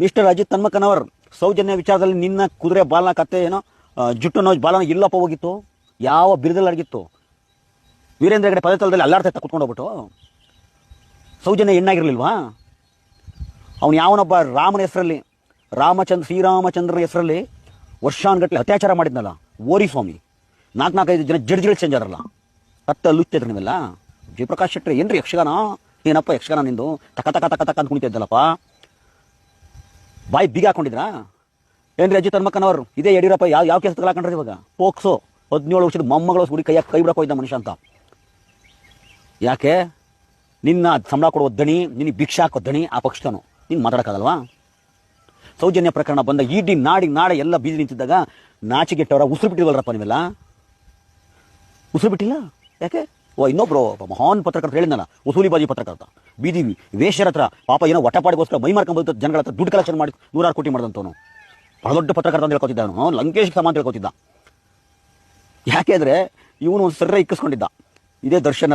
Mister Ajit ತನ್ಮಕನವರ್, Soujanya ವಿಚಾರದಲ್ಲಿ ನಿನ್ನ ಕುದುರೆ ಬಾಲನ ಕತ್ತೆ ಏನೋ ಜುಟ್ಟು ನೋಜ್ ಬಾಲನ ಇಲ್ಲಪ್ಪ ಹೋಗಿತ್ತು. ಯಾವ ಬಿರುದಲ್ಲಿ ಅಡಗಿತ್ತು? ವೀರೇಂದ್ರ ಹೆಗಡೆ ಪದತಲದಲ್ಲಿ ಅಲ್ಲಾಡ್ತಾ ಕುತ್ಕೊಂಡು ಹೋಗ್ಬಿಟ್ಟು. ಸೌಜನ್ಯ ಹೆಣ್ಣಾಗಿರ್ಲಿಲ್ವಾ? ಅವನು ಯಾವನೊಬ್ಬ ರಾಮನ ಹೆಸರಲ್ಲಿ, ರಾಮಚಂದ್ರ, ಶ್ರೀರಾಮಚಂದ್ರನ ಹೆಸರಲ್ಲಿ ವರ್ಷಾನ್ಗಟ್ಟಲೆ ಅತ್ಯಾಚಾರ ಮಾಡಿದ್ನಲ್ಲ? ಓರಿ ಸ್ವಾಮಿ. ನಾಲ್ಕು ನಾಲ್ಕೈದು ಜನ ಜಡ್ ಜಡ್ ಚೇಂಜಾರಲ್ಲ ಕತ್ತ ಲುಚ್ತಿದ್ರು ನೀವೆಲ್ಲ? ಜಯಪ್ರಕಾಶ್ ಶೆಟ್ಟಿ ಏನ್ರಿ ಯಕ್ಷಗಾನ? ಏನಪ್ಪ ಯಕ್ಷಗಾನ ನಿಂದು? ತಕ ತಕ ತಕ ತಕ ಅಂತ ಕುಣಿತಿದ್ದಲ್ಲಪ್ಪ ಬಾಯಿ ಬೀಗ ಹಾಕೊಂಡಿದ್ರಾ? ಏನ್ರಿ ಅಜಿತ್ ಅನ್ಮಕ್ಕನವರು ಇದೇ ಯಡಿಯೂರಪ್ಪ ಯಾವ ಯಾವ ಕೆಲಸ ಹಾಕೊಂಡ್ರಿ ಇವಾಗ? ಪೋಕ್ಸೋ. ಹದಿನೇಳು ವರ್ಷದ ಮೊಮ್ಮಗಳು ಸುಡಿ ಕೈಯಾಗ ಕೈ ಬಿಡಕ್ಕೆ ಹೋಯ್ದ ಮನುಷ್ಯ ಅಂತ. ಯಾಕೆ? ನಿನ್ನ ಸಂಬಳ ಕೊಡುವ ದಣಿ ನಿನ್ನ ಭಿಕ್ಷೆ ಹಾಕೋ ದಣಿ ಆ ಪಕ್ಷದನು ನೀನು ಮಾತಾಡೋಕ್ಕಾಗಲ್ವಾ? ಸೌಜನ್ಯ ಪ್ರಕರಣ ಬಂದ ಈಡಿ ನಾಡಿ ನಾಳೆ ಎಲ್ಲ ಬೀದಿ ನಿಂತಿದ್ದಾಗ ನಾಚಿಗೆಟ್ಟವರ ಉಸಿರು ಬಿಟ್ಟಿಲ್ವಲ್ರಪ್ಪ ನೀವೆಲ್ಲ? ಉಸಿರು ಬಿಟ್ಟಿಲ್ಲ? ಯಾಕೆ? ಓ, ಇನ್ನೊಬ್ರು ಮಹಾನ್ ಪತ್ರಕರ್ತ ಹೇಳಿದ್ನಲ್ಲ, ವಸೂಲಿಬಾಜಿ ಪತ್ರಕರ್ತ. ಬೀದಿ ವೇಶ್ಯರ ಹತ್ರ ಪಾಪ ಏನೋ ಒಟ್ಟಪಾಡಿಗೋಸ್ಕರ ಮೈ ಮಾರ್ಕೊಂಡ್ಬಂದು ಜನಗಳ ಹತ್ರ ದುಡ್ಡು ಕಲೆಕ್ಷನ್ ಮಾಡಿ ನೂರಾರು ಕೋಟಿ ಮಾಡಿದಂತವನು. ಬಹಳ ದೊಡ್ಡ ಪತ್ರಕರ್ತ ಅಂತ ಹೇಳ್ಕೊತಿದ್ದ ಅವನು. ಲಂಕೇಶ್ ಸಮ ಅಂತ ಹೇಳ್ಕೊತಿದ್ದ. ಯಾಕೆ ಅಂದರೆ, ಇವನು ಒಂದು ಸರ್ರೆ ಇಕ್ಕಿಸ್ಕೊಂಡಿದ್ದ. ಇದೇ ದರ್ಶನ